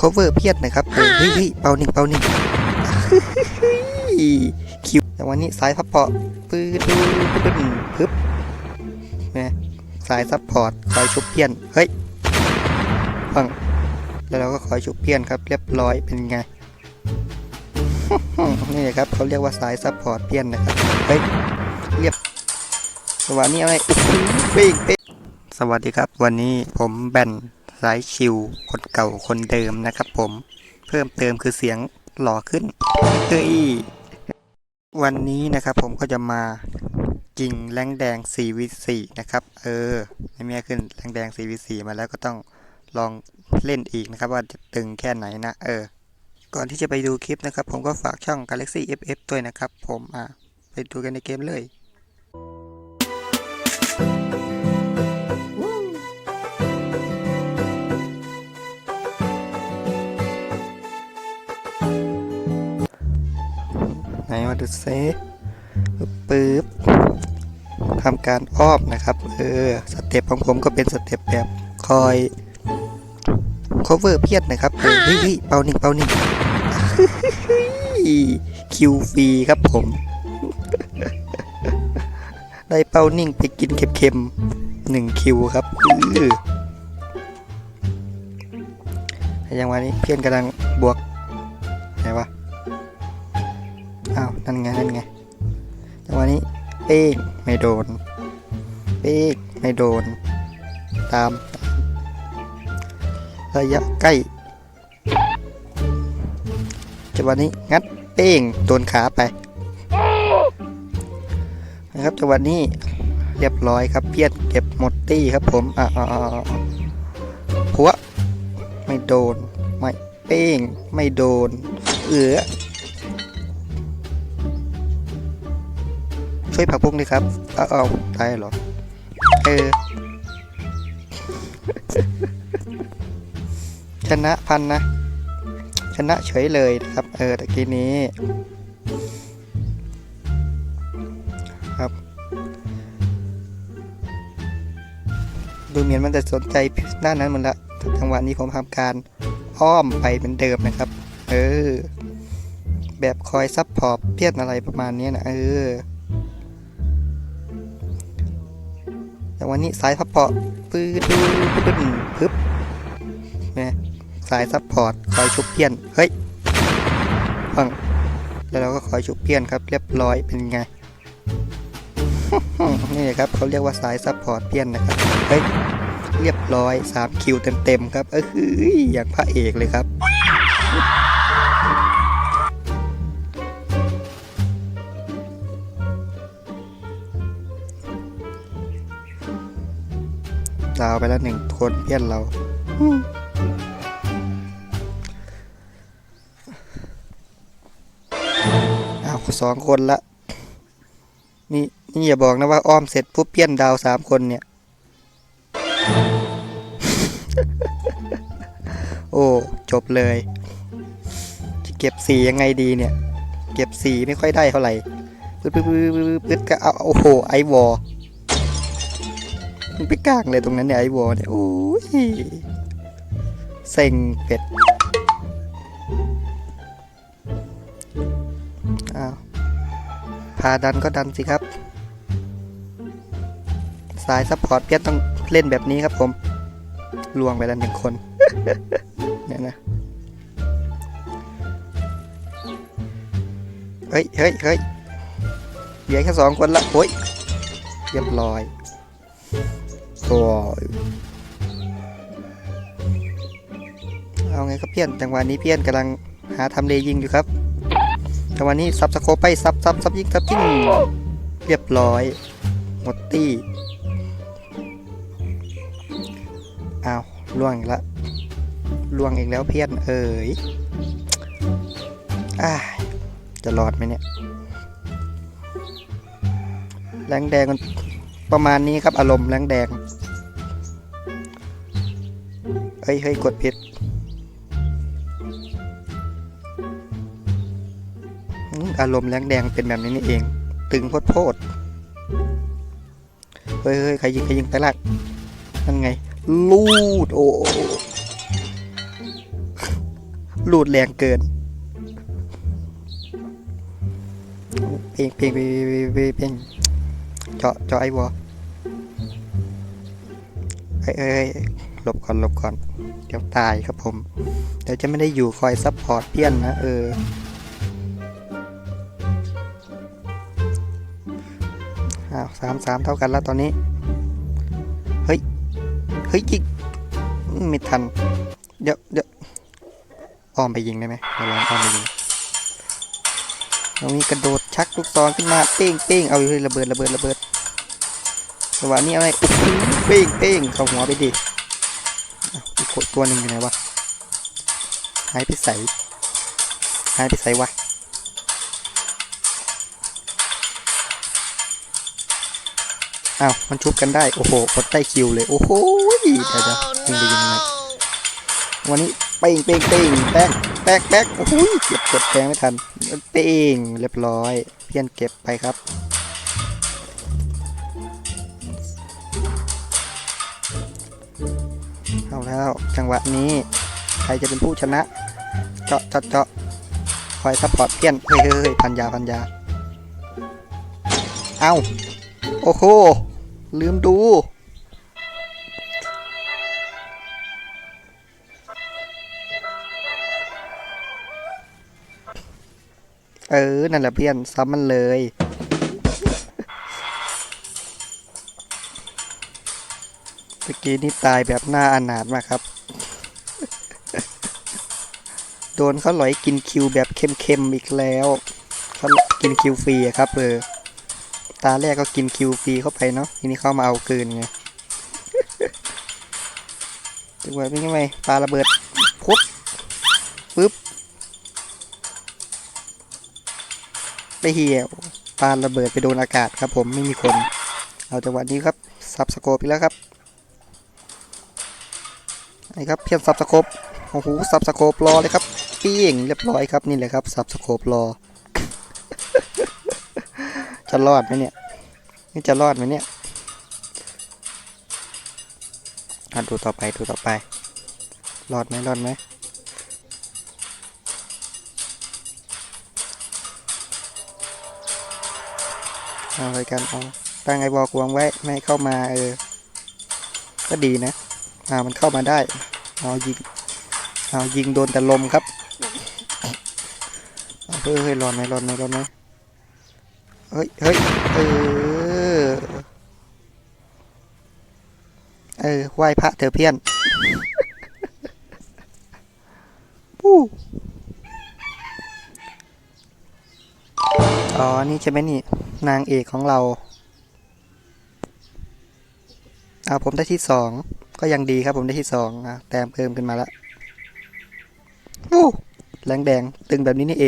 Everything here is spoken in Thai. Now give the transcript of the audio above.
cover เพียดนะครับเออเฮ้ยเฮ้ยเปาหนึ่งเปาหนึ่งคิวแต่วันนี้สายซัพพอร์ตปื้ดปื้ดปื้ดปึ๊บนะสายซัพพอร์ตคอยชุบเพี้ยน เฮ้ยฟังแล้วเราก็คอยชุบเพี้ยนครับ เรียบร้อยเป็นไงนี่ครับเขาเรียกว่าสายซัพพอร์ตเพี้ยนนะครับเฮ้ยเรียบจังหวะนี้อะไรโอ้โหเป้งเป้งสวัสดีครับ วันนี้ผมแบน สายชิว คนเก่าคนเดิมนะครับผม เพิ่มเติมคือเสียงหล่อขึ้นเฮ้ยวันนี้นะครับผมก็จะมายิงแรงแดง 4v4 นะครับ เออในเมื่อขึ้นแรงแดง 4v4 มาแล้วก็ต้องลองเล่นอีกนะครับ ว่าจะตึงแค่ไหนนะ เออ ก่อนที่จะไปดูคลิปนะครับ ผมก็ฝากช่อง Galaxy FF ด้วยนะครับ ผมอะไปดูกันในเกมเลย ไหนมาดูเซปึ๊บทำการอ้อมนะครับเออสเต็ปของผมก็เป็นสเต็ปแบบคอย cover เพียดนะครับเออเฮ้ยเฮ้ยเปาหนึ่งเปาหนึ่งคิวฟรีครับผม ได้เป้านิ่งไปกินเค็มๆหนึ่งคิวครับอื้อยังวันนี้เพื่อนกำลังบวก ป้งไม่โดนเป้งไม่โดน ตาม ระยะใกล้จังหวะนี้งัดเป้งโดนขาไป นะครับจังหวะนี้เรียบร้อยครับเพียนเก็บหมดตี้ครับผมอ่าหัวไม่โดน ไม่เป้งไม่โดน เอือ ช่วยผักบุ้งดิครับ เอาเอาตายเหรอ เออ ชนะพันนะ ชนะเฉยเลยนะครับ เออตะกี้นี้ ครับ ดูเหมือนมันจะสนใจด้านนั้นหมันละจังหวะนี้ผมทำการอ้อมไปเหมือนเดิมนะครับ เออ แบบคอยซับพอร์ตเพียนอะไรประมาณนี้นะเออ แต่วันนี้สายซัพพอร์ตปื้ดปื้ดปื้ดปึ๊บนะสายซัพพอร์ตคอยชุบเพี้ยน เฮ้ยฟังแล้วเราก็คอยชุบเพี้ยนครับ เรียบร้อยเป็นไง นี่ครับเขาเรียกว่าสายซัพพอร์ตเพี้ยนนะครับ เฮ้ย เรียบร้อย3คิวเต็มๆครับ เออคืออย่างพระเอกเลยครับ ดาวไปแล้วหนึ่งคนเพี้ยนเราอ้าวสองคนละ นี่นี่อย่าบอกนะว่าอ้อมเสร็จปุ๊บเพี้ยนดาวสามคนเนี่ย โอ้ จบเลย จะเก็บสียังไงดีเนี่ย เก็บสีไม่ค่อยได้เท่าไหร่ปึ๊ดปึ๊ดปึ๊ดปึ๊ดก็เอา โอ้โห ไอวอ ไปกลางเลยตรงนั้นเนี่ยไอวอเนี่ยโอ้ยเซ็งเป็ดอ้าวพาดันก็ดันสิครับ สายซัพพอร์ตเพียรต้องเล่นแบบนี้ครับผมลวงไปแล้วหนึ่งคนเนี่ยนะเฮ้ยเฮ้ยเฮ้ยเหลือแค่สองคนละโอ้ยเรียบร้อย ตัวเอาไงครับเพี้ยนจังหวะนี้เพี้ยนกำลังหาทำเลยิงอยู่ครับจังหวะนี้ซับสโคไปซับซับซับยิงซับยิงเรียบร้อยหมดตี้อ้าวล่วงอีกแล้วล่วงอีกแล้วเพี้ยนเอ๋ยอ้าจะรอดไหมเนี่ยแรงแดงมัน ประมาณนี้ครับอารมณ์แรงแดงเฮ้ยเฮ้ยกดผิดอารมณ์แรงแดงเป็นแบบนี้นี่เอง ตึงโพดโพดเฮ้ยเฮ้ยใครยิงใครยิงไปลักนั่นไง ลูดโอ้ลูดแรงเกิน เพลงเพลงเพลงเพลง เจาะเจาะไอ้วอเอ้ยเอ้ยหลบก่อนหลบก่อน เดี๋ยวตายครับผม เดี๋ยวจะไม่ได้อยู่คอยซัพพอร์ตเพี้ยนนะเอออ้าวสามสามเท่ากันแล้วตอนนี้ เฮ้ย เฮ้ยจิกไม่ทัน เดี๋ยวเดี๋ยวอ้อมไปยิงได้ไหมเราลองอ้อมไปยิง ตรงนี้กระโดดชักลูกซองขึ้นมาเป้งเป้งเอาเลยระเบิดระเบิดระเบิดจังหวะนี้อะไรอุ๊ยเป้งเป้งเข้าหัวไปดิอ้าวอีกตัวหนึ่งอยู่ไหนวะหายไปใสหายไปใสวะอ้าวมันชุบกันได้ โอ้โหกดใต้คิวเลย โอ้โหเดี๋ยวเดี๋ยวยิงไปยิงมาวันนี้เป้งเป้งเป้งแป๊ก แป๊กแป๊กโอ้โหเก็บกดแปงไม่ทันเป้งเรียบร้อย เพี้ยนเก็บไปครับเอาแล้วจังหวะนี้ ใครจะเป็นผู้ชนะ เจาะเจาะเจาะคอยซัพพอร์ตเพี้ยนเฮ้ยเฮ้ยพันยาพันยา เอ้าโอ้โหลืมดู เออ นั่นแหละเพื่อนซ้ำมันเลย เมื่อกี้นี่ตายแบบหน้าอนาถมากครับ โดนเขาหลอยกินคิวแบบเค็มๆอีกแล้วเขากินคิวฟรีครับเออ ตาแรกก็กินคิวฟรีเข้าไปเนาะ ทีนี้เข้ามาเอาเกินไงจังหวะเป็นยังไงปาระเบิดปุ๊บปึ๊บ ไปเหี่ยวปานระเบิดไปโดนอากาศครับ ผมไม่มีคน เอาจังหวะนี้ครับซับสโคปอีกแล้วครับไอ้ครับเพียนซับสโคปโอ้โหซับสโคปรอเลยครับปี้งเรียบร้อยครับนี่แหละครับซับสโคปรอจะรอดไหมเนี่ยนี่จะรอดไหมเนี่ยดูต่อไปดูต่อไป รอดไหมรอดไหม เอาอะไรกันเอาตั้งไอ้บอกวางไว้ไม่ให้เข้ามาเออก็ดีนะอ่ามันเข้ามาได้เอายิงเอายิงโดนแต่ลมครับเอาเฮ้ยเฮ้ยรอดไหมรอดไหมรอดไหมเฮ้ยเฮ้ยเออเออไหว้พระเถอะเพี้ยนปู้อ๋อ นี่ใช่ไหมนี่ นางเอกของเราเอาผมได้ที่สองก็ยังดีครับผมได้ที่สองอะแต้มเพิ่มขึ้นมาแล้วโอ้แรงแดงตึงแบบนี้นี่เอง